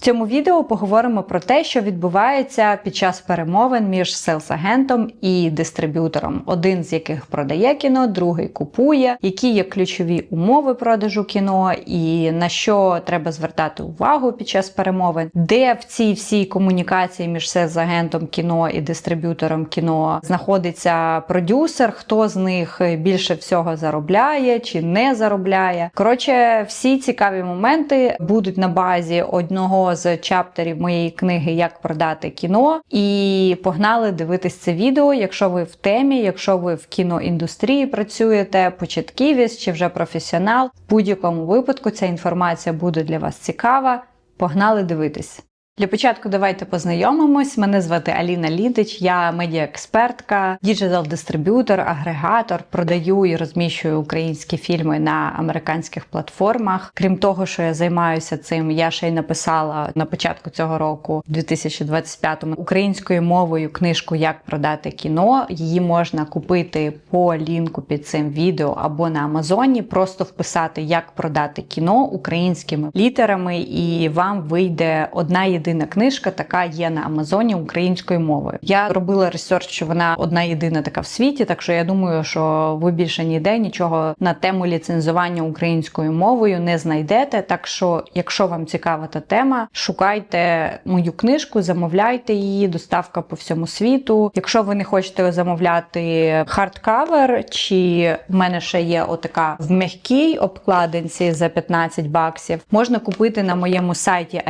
В цьому відео поговоримо про те, що відбувається під час перемовин між селс-агентом і дистриб'ютором, один з яких продає кіно, другий купує, які є ключові умови продажу кіно, і на що треба звертати увагу під час перемовин, де в цій всій комунікації між селс-агентом кіно і дистриб'ютором кіно знаходиться продюсер, хто з них більше всього заробляє чи не заробляє. Коротше, всі цікаві моменти будуть на базі одного з чаптерів моєї книги Як продати кіно. І погнали дивитись це відео. Якщо ви в темі, якщо ви в кіноіндустрії працюєте, початківець чи вже професіонал, в будь-якому випадку ця інформація буде для вас цікава. Погнали дивитись. Для початку давайте познайомимось. Мене звати Аліна Лідич, я медіаекспертка, діджитал-дистриб'ютор, агрегатор, продаю і розміщую українські фільми на американських платформах. Крім того, що я займаюся цим, я ще й написала на початку цього року, 2025-му, українською мовою книжку Як продати кіно. Її можна купити по лінку під цим відео або на Амазоні. Просто вписати Як продати кіно українськими літерами, і вам вийде одна єдина книжка, така є на Амазоні українською мовою. Я робила ресерч, що вона одна єдина така в світі, так що я думаю, що ви більше ніде нічого на тему ліцензування українською мовою не знайдете. Так що, якщо вам цікава та тема, шукайте мою книжку, замовляйте її, доставка по всьому світу. Якщо ви не хочете замовляти хардкавер, чи в мене ще є отака в м'якій обкладинці за 15 баксів, можна купити на моєму сайті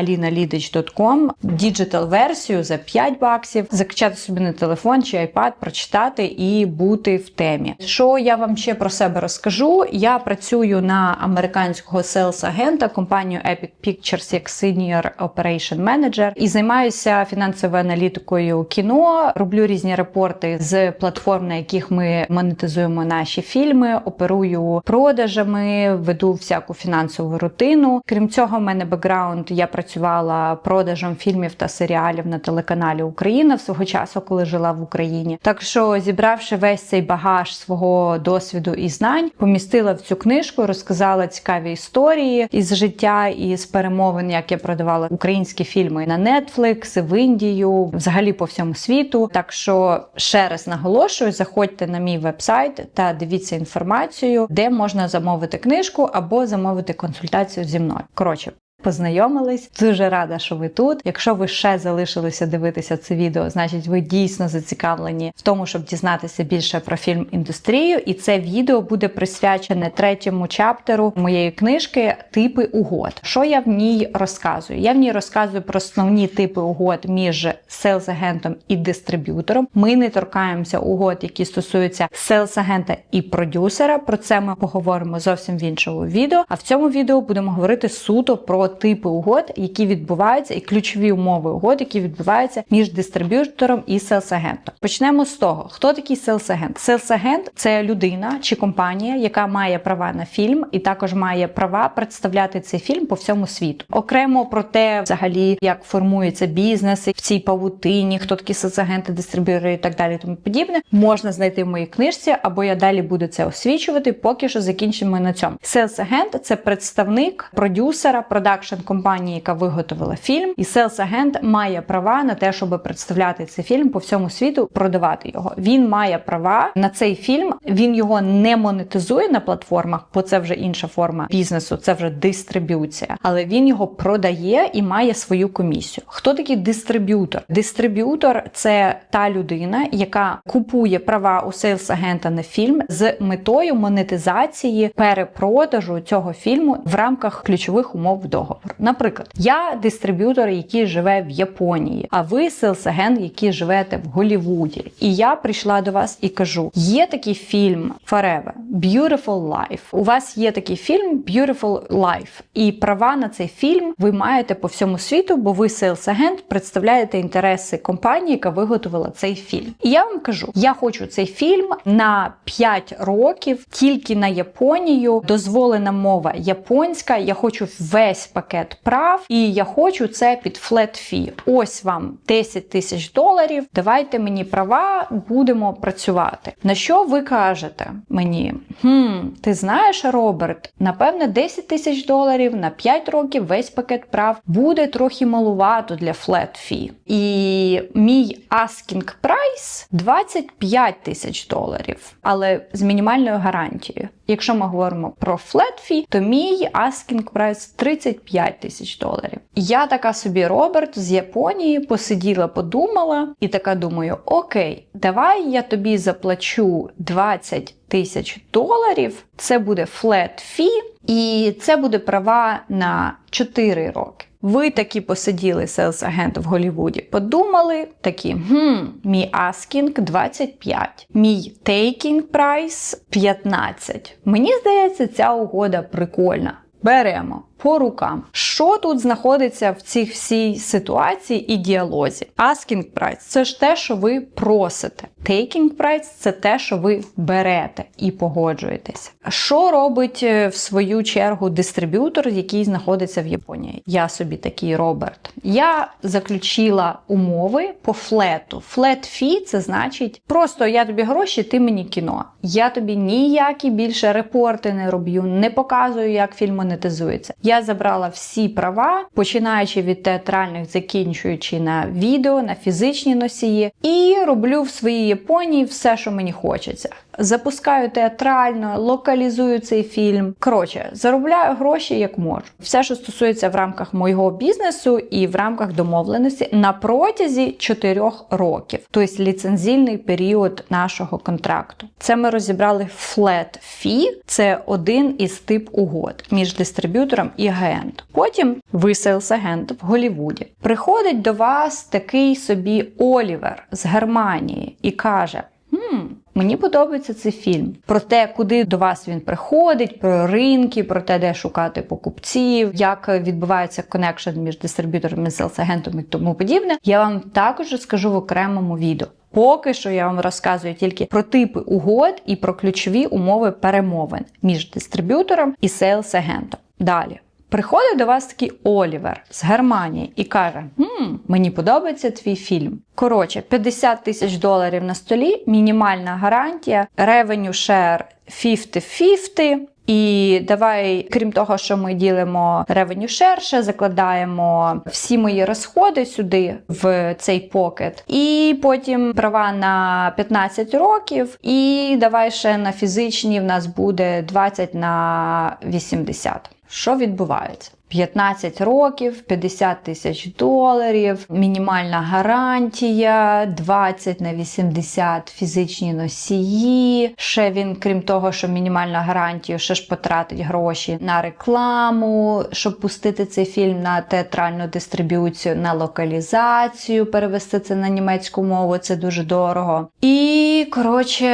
alinalidich.com діджитал версію за 5 баксів, закачати собі на телефон чи iPad, прочитати і бути в темі. Що я вам ще про себе розкажу? Я працюю на американського селс-агента компанію Epic Pictures як Senior Operation Manager і займаюся фінансовою аналітикою кіно. Роблю різні репорти з платформ, на яких ми монетизуємо наші фільми, оперую продажами, веду всяку фінансову рутину. Крім цього, в мене бекграунд. Я працювала продажем фільмів та серіалів на телеканалі Україна в свого часу, коли жила в Україні. Так що, зібравши весь цей багаж свого досвіду і знань, помістила в цю книжку, розказала цікаві історії із життя і з перемовин, як я продавала українські фільми на Netflix, в Індію, взагалі по всьому світу. Так що ще раз наголошую, заходьте на мій вебсайт та дивіться інформацію, де можна замовити книжку або замовити консультацію зі мною. Коротше. Познайомились, дуже рада, що ви тут. Якщо ви ще залишилися дивитися це відео, значить ви дійсно зацікавлені в тому, щоб дізнатися більше про фільм індустрію. І це відео буде присвячене третьому чаптеру моєї книжки Типи угод. Що я в ній розказую? Я в ній розказую про основні типи угод між селс-агентом і дистриб'ютором. Ми не торкаємося угод, які стосуються селс-агента і продюсера. Про це ми поговоримо зовсім в іншому відео. А в цьому відео будемо говорити суто про типи угод, які відбуваються, і ключові умови угод, які відбуваються між дистриб'ютором і селс-агентом. Почнемо з того, хто такий селс-агент. Селс-агент це людина чи компанія, яка має права на фільм, і також має права представляти цей фільм по всьому світу. Окремо про те, взагалі, як формуються бізнеси в цій павутині, хто такі селс-агенти, дистриб'ютори і так далі, тому подібне, можна знайти в моїй книжці, або я далі буду це освічувати. Поки що закінчимо на цьому. Селс-агент це представник продюсера, продакшн компанії, яка виготовила фільм, і селс-агент має права на те, щоб представляти цей фільм по всьому світу, продавати його. Він має права на цей фільм. Він його не монетизує на платформах, бо це вже інша форма бізнесу, це вже дистриб'юція. Але він його продає і має свою комісію. Хто такий дистриб'ютор? Дистриб'ютор це та людина, яка купує права у селс-агента на фільм з метою монетизації перепродажу цього фільму в рамках ключових умов договору. Наприклад, я дистриб'ютор, який живе в Японії, а ви селс-агент, який живете в Голлівуді. І я прийшла до вас і кажу: є такий фільм Forever, Beautiful Life. У вас є такий фільм Beautiful Life. І права на цей фільм ви маєте по всьому світу, бо ви селс-агент представляєте інтереси компанії, яка виготовила цей фільм. І я вам кажу: я хочу цей фільм на 5 років тільки на Японію. Дозволена мова японська. Я хочу весь пакет пакет прав, і я хочу це під флет фі. Ось вам 10 тисяч доларів. Давайте мені права, будемо працювати. На що ви кажете мені? Хм, ти знаєш, Роберт, напевне, 10 тисяч доларів на 5 років весь пакет прав буде трохи малувато для флет фі. І мій asking price 25 тисяч доларів, але з мінімальною гарантією. Якщо ми говоримо про flat fee, то мій asking price 35 тисяч доларів. Я така собі Роберт з Японії посиділа, подумала і така думаю: окей, давай я тобі заплачу 20 тисяч доларів. Це буде flat fee, і це буде права на 4 роки. Ви такі посиділи селс-агент в Голлівуді, подумали такі: хм, мій asking 25, мій taking price 15. Мені здається, ця угода прикольна. Беремо по рукам. Що тут знаходиться в цій всій ситуації і діалозі? Asking price – це ж те, що ви просите. Taking price – це те, що ви берете і погоджуєтеся. Що робить е, в свою чергу дистриб'ютор, який знаходиться в Японії? Я собі такий Роберт. Я заключила умови по флету. Флет фі це значить просто я тобі гроші, ти мені кіно. Я тобі ніякі більше репорти не роблю, не показую, як фільм монетизується. Я забрала всі права, починаючи від театральних, закінчуючи на відео, на фізичні носії, і роблю в своїй Японії все, що мені хочеться. Запускаю театрально, локалізую цей фільм. Коротше, заробляю гроші як можу. Все, що стосується в рамках моєго бізнесу і в рамках домовленості на протязі 4 років, тобто ліцензійний період нашого контракту. Це ми розібрали flat fee, це один із тип угод між дистриб'ютором і агентом. Потім ви селс-агент в Голлівуді. Приходить до вас такий собі Олівер з Германії і каже: Хм, Мені подобається цей фільм про те, куди до вас він приходить, про ринки, про те, де шукати покупців, як відбувається коннекшн між дистриб'ютором і селс-агентом і тому подібне. Я вам також скажу в окремому відео. Поки що я вам розказую тільки про типи угод і про ключові умови перемовин між дистриб'ютором і селс-агентом. Далі. Приходить до вас такий Олівер з Германії і каже: «Хм, мені подобається твій фільм. Коротше, 50 тисяч доларів на столі, мінімальна гарантія, revenue share 50-50. І давай, крім того, що ми ділимо revenue share, закладаємо всі мої розходи сюди в цей покет, і потім права на 15 років, і давай ще на фізичні в нас буде 20 на 80. Що відбувається? 15 років, 50 тисяч доларів, мінімальна гарантія, 20 на 80 фізичні носії. Ще він, крім того, що мінімальна гарантія, ще ж потратить гроші на рекламу, щоб пустити цей фільм на театральну дистриб'юцію, на локалізацію, перевести це на німецьку мову, це дуже дорого. І, коротше.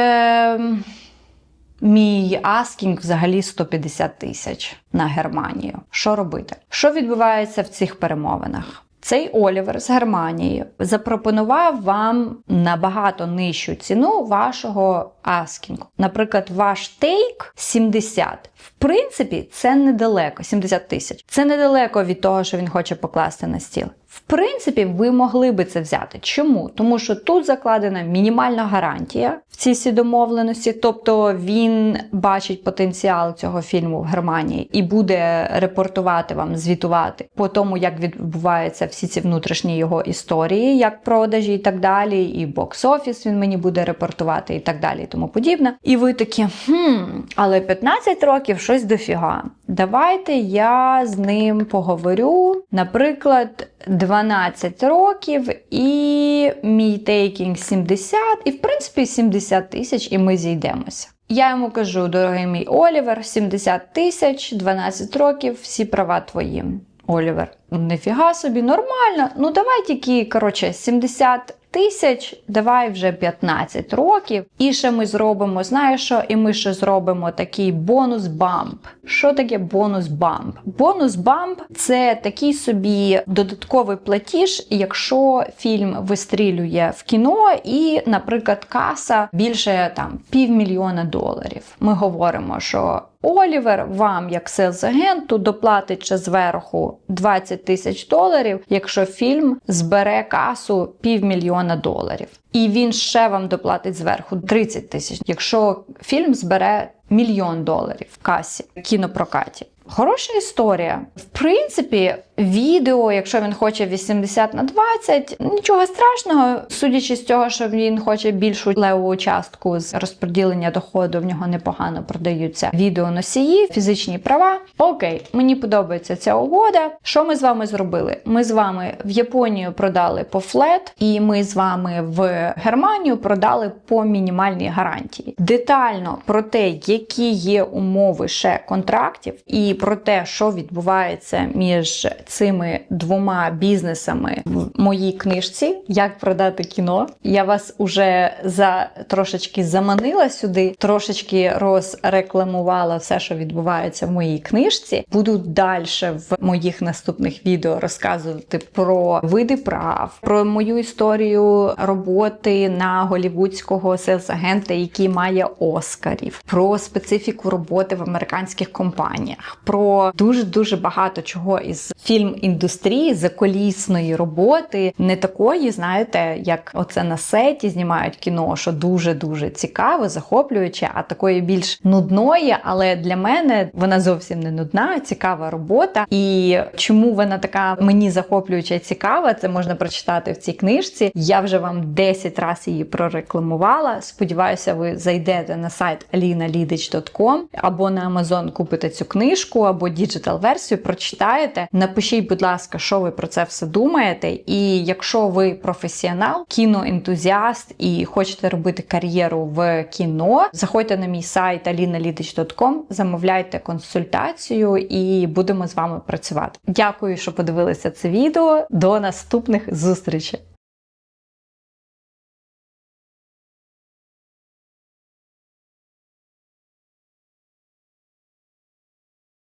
Мій аскінг взагалі 150 тисяч на Германію. Що робити? Що відбувається в цих перемовинах? Цей Олівер з Германії запропонував вам набагато нижчу ціну вашого аскінгу. Наприклад, ваш тейк 70. В принципі, це недалеко, 70 тисяч. Це недалеко від того, що він хоче покласти на стіл. В принципі, ви могли би це взяти. Чому? Тому що тут закладена мінімальна гарантія в цій домовленості, тобто він бачить потенціал цього фільму в Германії і буде репортувати вам, звітувати по тому, як відбуваються всі ці внутрішні його історії, як продажі і так далі, і бокс-офіс він мені буде репортувати, і так далі, і тому подібне. І ви такі, хм, але 15 років щось дофіга. Давайте я з ним поговорю. Наприклад, 12 років і мій тейкінг 70, і в принципі 70 тисяч, і ми зійдемося. Я йому кажу, дорогий мій Олівер, 70 тисяч, 12 років, всі права твої. Олівер, нефіга собі, нормально. Ну давай тільки, коротше, 70 тисяч, давай вже 15 років. І ще ми зробимо, знаєш що? І ми ще зробимо такий бонус-бамп. Що таке бонус-бамп? Бонус-бамп це такий собі додатковий платіж, якщо фільм вистрілює в кіно, і, наприклад, каса більше там півмільйона доларів. Ми говоримо, що Олівер вам, як селс-агенту, доплатить ще зверху 20 тисяч доларів, якщо фільм збере касу півмільйона доларів. І він ще вам доплатить зверху 30 тисяч, якщо фільм збере мільйон доларів в касі в кінопрокаті. Хороша історія. В принципі, відео, якщо він хоче 80 на 20, нічого страшного, судячи з цього, що він хоче більшу левову частку з розподілення доходу, в нього непогано продаються відеоносії, фізичні права. Окей, мені подобається ця угода. Що ми з вами зробили? Ми з вами в Японію продали по флет, і ми з вами в Германію продали по мінімальній гарантії. Детально про те, які є умови ще контрактів, і про те, що відбувається між цими двома бізнесами в моїй книжці, як продати кіно. Я вас уже за трошечки заманила сюди, трошечки розрекламувала все, що відбувається в моїй книжці. Буду далі в моїх наступних відео розказувати про види прав, про мою історію роботи на голівудського селс-агента, який має Оскарів, про специфіку роботи в американських компаніях, про дуже дуже багато чого із фільм-індустрії, заколісної роботи, не такої, знаєте, як оце на сеті знімають кіно, що дуже дуже цікаво, захоплююче, а такої більш нудної, але для мене вона зовсім не нудна, цікава робота. І чому вона така мені захоплююча і цікава, це можна прочитати в цій книжці. Я вже вам 10 разів її прорекламувала. Сподіваюся, ви зайдете на сайт alinalidich.com або на Amazon купите цю книжку, або діджитал версію, прочитаєте. Напишіть, будь ласка, що ви про це все думаєте. І якщо ви професіонал, кіноентузіаст і хочете робити кар'єру в кіно, заходьте на мій сайт alinalidich.com, замовляйте консультацію і будемо з вами працювати. Дякую, що подивилися це відео. До наступних зустрічей!